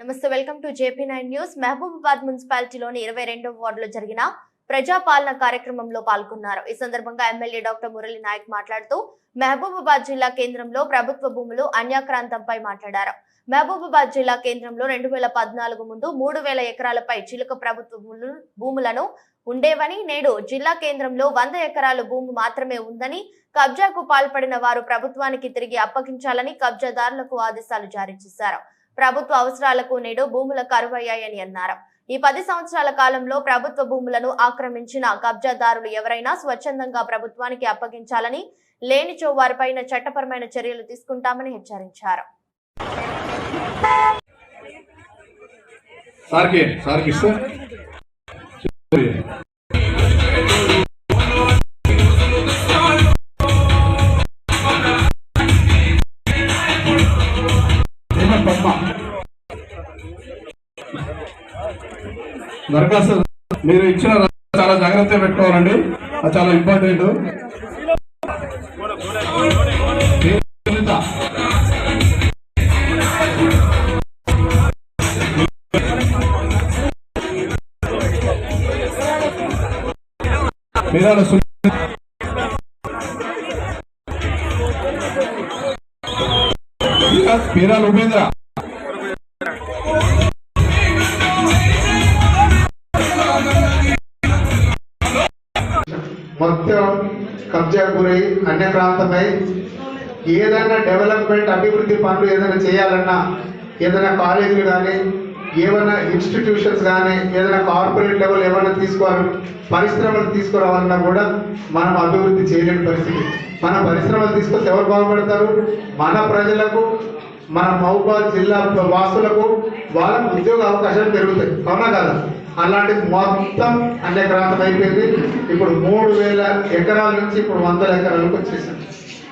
నమస్తే welcome to JP nine news. Mahabubabad మున్సిపాలిటీలోని ఇరవై రెండవ వార్డులో జరిగిన ప్రజాపాలన కార్యక్రమంలో పాల్గొన్నారు. ఈ సందర్భంగా ఎమ్మెల్యే డాక్టర్ మురళి నాయక్ మాట్లాడుతూ మహబూబాబాద్ జిల్లా కేంద్రంలో ప్రభుత్వ భూములు అన్యాక్రాంతంపై మాట్లాడారు. మహబూబాబాద్ జిల్లా కేంద్రంలో రెండు వేల పద్నాలుగు ముందు మూడు వేల ఎకరాలపై చిలుక ప్రభుత్వ భూములు- భూములను ఉండేవని నేడు జిల్లా కేంద్రంలో వంద ఎకరాల భూమి మాత్రమే ఉందని కబ్జాకు పాల్పడిన వారు ప్రభుత్వానికి తిరిగి అప్పగించాలని కబ్జాదారులకు ఆదేశాలు జారీ చేశారు. ప్రభుత్వ అవసరాలకు నేడు భూముల కరువయ్యాయని అన్నారు. ఈ పది సంవత్సరాల కాలంలో ప్రభుత్వ భూములను ఆక్రమించిన కబ్జాదారులు ఎవరైనా స్వచ్ఛందంగా ప్రభుత్వానికి అప్పగించాలని లేనిచో వారిపైన చట్టపరమైన చర్యలు తీసుకుంటామని హెచ్చరించారు. సార్కి సార్కి దరఖాస్తు మీరు ఇచ్చిన చాలా జాగ్రత్తగా పెట్టుకోవాలండి అది చాలా ఇంపార్టెంట్ సునీత. మీరాల ఉపేంద్ర మొత్తం కబ్జా గురై అన్యక్రాంతమై ఏదైనా డెవలప్మెంట్ అభివృద్ధి పనులు ఏదైనా చేయాలన్నా ఏదైనా కాలేజీలు కానీ ఏమైనా ఇన్స్టిట్యూషన్స్ కానీ ఏదైనా కార్పొరేట్ లెవెల్ ఏమైనా తీసుకోవాలి పరిశ్రమలు తీసుకురావాలన్నా కూడా మనం అభివృద్ధి చేయలేని పరిస్థితి. మన పరిశ్రమలు తీసుకొస్తే ఎవరు బాగుపడతారు? మన ప్రజలకు మన మహబూబాద్ జిల్లా వాసులకు వాళ్ళకు ఉద్యోగ అవకాశాలు పెరుగుతాయి. అవునా కదా? అలాంటిది మొత్తం అన్యక్రాంతం అయిపోయింది. ఇప్పుడు మూడు వేల ఎకరాల నుంచి ఇప్పుడు వందల ఎకరాలకు వచ్చేసింది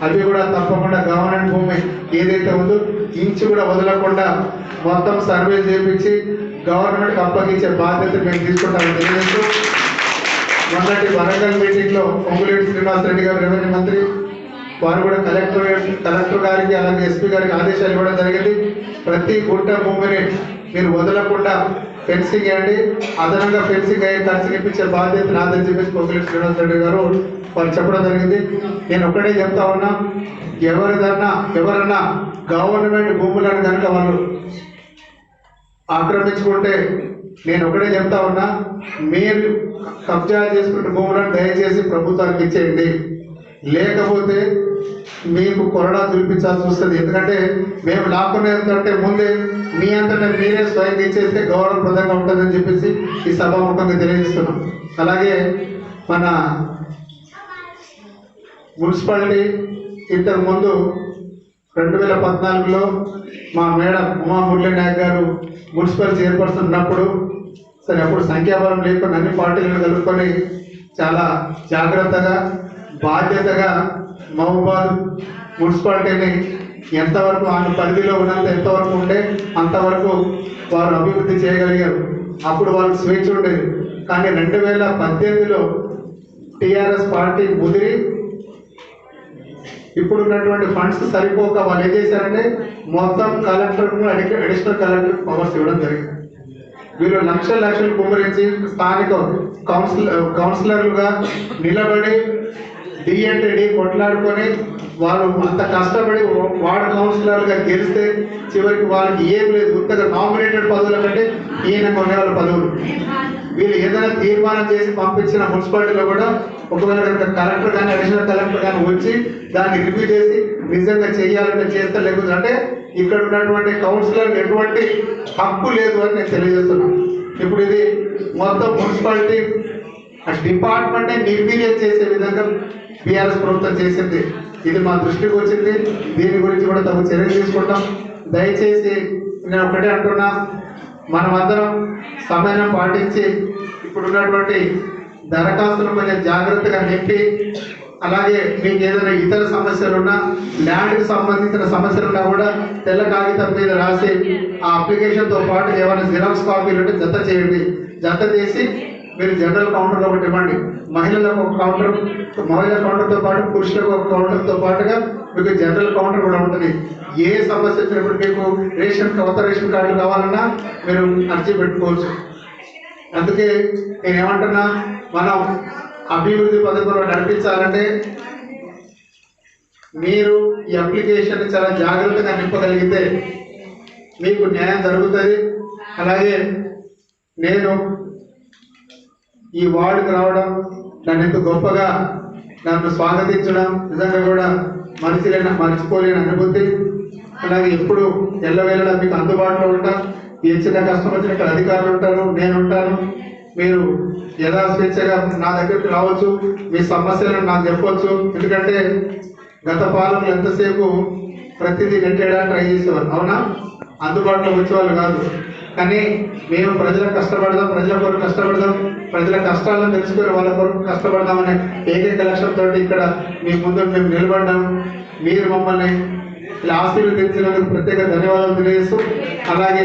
అవి కూడా తప్పకుండా గవర్నమెంట్ భూమి ఏదైతే ఉందో ఇంచు కూడా వదలకుండా మొత్తం సర్వే చేపించి గవర్నమెంట్కి అప్పగించే బాధ్యత మేము తీసుకుంటామని తెలియజేస్తూ మొన్నటి వరంగల్ మీటింగ్లో పొంగులేటి శ్రీనివాస్ రెడ్డి గారు రెవెన్యూ మంత్రి వారు కూడా కలెక్టర్ కలెక్టర్ గారికి అలాగే ఎస్పీ గారికి ఆదేశాలు ఇవ్వడం జరిగింది. ప్రతి గుంట భూమిని మీరు వదలకుండా ఫెన్సింగ్ వేయండి అదనంగా ఫెన్సింగ్ అయ్యి ఖర్చు ఇప్పించే బాధ్యత నాదని చెప్పేసి పొంగులేటి శ్రీనివాస్ రెడ్డి గారు. వాళ్ళు చెప్పడం జరిగింది. నేను ఒక్కడే చెప్తా ఉన్నా ఎవరిదన్నా ఎవరన్నా గవర్నమెంట్ భూములను కనుక వాళ్ళు ఆక్రమించుకుంటే నేను ఒకటే చెప్తా ఉన్నా మీరు కబ్జా చేసుకున్న భూములను దయచేసి ప్రభుత్వానికి ఇచ్చేయండి. లేకపోతే మీకు కొరడా చూపించాల్సి వస్తుంది. ఎందుకంటే మేము లాక్కునేందుకంటే ముందే మీ అంతటా మీరే స్వయంగా ఇచ్చేస్తే గౌరవప్రదంగా ఉంటుందని చెప్పేసి ఈ సభాముఖంగా తెలియజేస్తున్నాం. అలాగే మన మున్సిపాలిటీ ఇంతకు ముందు రెండు వేల పద్నాలుగులో మా మేడం ఉమా మురళీ నాయక్ గారు మున్సిపల్ చైర్పర్సన్ ఉన్నప్పుడు సరే అప్పుడు సంఖ్యాబలం లేకుండా అన్ని పార్టీలను కలుపుకొని చాలా జాగ్రత్తగా బాధ్యతగా మహబూబాద్ మున్సిపాలిటీని ఎంతవరకు ఆమె పరిధిలో ఉన్నంత ఎంతవరకు ఉండే అంతవరకు వారు అభివృద్ధి చేయగలిగారు. అప్పుడు వాళ్ళు స్వేచ్ఛ ఉండేది కానీ రెండు వేల పద్దెనిమిదిలో టీఆర్ఎస్ పార్టీ ముదిరి ఇప్పుడు ఉన్నటువంటి ఫండ్స్ సరిపోక వాళ్ళు ఏం చేశారంటే మొత్తం కలెక్టర్ అడిషనల్ కలెక్టర్ పవర్స్ ఇవ్వడం జరిగింది. వీళ్ళు లక్షల లక్షలు కుమ్మరించి స్థానిక కౌన్సిల్ కౌన్సిలర్లుగా నిలబడి డి అంటే డి కొట్లాడుకొని వాళ్ళు అంత కష్టపడి వార్డ్ కౌన్సిలర్గా గెలిస్తే చివరికి వాళ్ళకి ఏం లేదు. కొత్తగా నామినేటెడ్ పదవుల కంటే ఈయన కొనేవాళ్ళ పదవులు. వీళ్ళు ఏదైనా తీర్మానం చేసి పంపించిన మున్సిపాలిటీలో కూడా ఒకవేళ కనుక కలెక్టర్ కానీ అడిషనల్ కలెక్టర్ కానీ వచ్చి దాన్ని రివ్యూ చేసి నిజంగా చేయాలంటే చేస్తే లేకపోతే అంటే ఇక్కడ ఉన్నటువంటి కౌన్సిలర్ ఎటువంటి హక్కు లేదు అని నేను తెలియజేస్తున్నాను ఇప్పుడు ఇది మొత్తం మున్సిపాలిటీ డిపార్ట్మెంటే నిర్వీర్యం చేసే విధంగా బీఆర్ఎస్ ప్రభుత్వం చేసింది. ఇది మా దృష్టికి వచ్చింది. దీని గురించి కూడా తగు చర్యలు తీసుకుంటాం. దయచేసి నేను ఒకటే అంటున్నా. మనమందరం సమయం పాటించి ఇప్పుడున్నటువంటి దరఖాస్తులు కొంచెం జాగ్రత్తగా నింపి అలాగే మీకు ఏదైనా ఇతర సమస్యలున్నా ల్యాండ్కి సంబంధించిన సమస్యలున్నా కూడా తెల్ల కాగితం మీద రాసి ఆ అప్లికేషన్తో పాటు ఏమైనా జిరాక్స్ కాపీలు ఉంటే జత చేయండి. జత చేసి మీరు జనరల్ కౌంటర్లో ఒకటి ఇవ్వండి మహిళలకు ఒక కౌంటర్ మహిళల కౌంటర్తో పాటు పురుషులకు ఒక కౌంటర్తో పాటుగా మీకు జనరల్ కౌంటర్ కూడా ఉంటుంది. ఏ సమస్య వచ్చినప్పుడు మీకు రేషన్ కొత్త రేషన్ కార్డు కావాలన్నా మీరు అర్జీ పెట్టుకోవచ్చు. అందుకే నేను ఏమంటున్నా మనం అభివృద్ధి పథకంలో నడిపించాలంటే మీరు ఈ అప్లికేషన్ చాలా జాగ్రత్తగా నింపగలిగితే మీకు న్యాయం జరుగుతుంది. అలాగే నేను ఈ వార్డుకు రావడం నన్ను ఎంత గొప్పగా నన్ను స్వాగతించడం నిజంగా కూడా మనిషిలేని మర్చిపోలేని అనుభూతి. అలాగే ఎప్పుడు ఎల్లవేళలా మీకు అందుబాటులో ఉంటా. ఏ చిన్న కష్టం వచ్చిన ఇక్కడ అధికారులు ఉంటారు నేను ఉంటాను. మీరు యథాస్వేచ్ఛగా నా దగ్గరికి రావచ్చు. మీ సమస్యలను నాకు చెప్పవచ్చు ఎందుకంటే గత పాలకులు ఎంతసేపు ప్రతిదీ నెట్టేయడానికి ట్రై చేసేవారు. అవునా? అందుబాటులో వచ్చేవాళ్ళు కాదు. కానీ మేము ప్రజలకు కష్టపడదాం ప్రజల కొరకు కష్టపడదాం ప్రజల కష్టాలను తెలుసుకొని వాళ్ళ కొరకు కష్టపడదామనే ఏకైక లక్ష్యంతో ఇక్కడ మీ ముందు మేము నిలబడ్డాం. మీరు మమ్మల్ని ఇలా ఆశీర్వదించినందుకు ప్రత్యేక ధన్యవాదాలు తెలియజేస్తూ అలాగే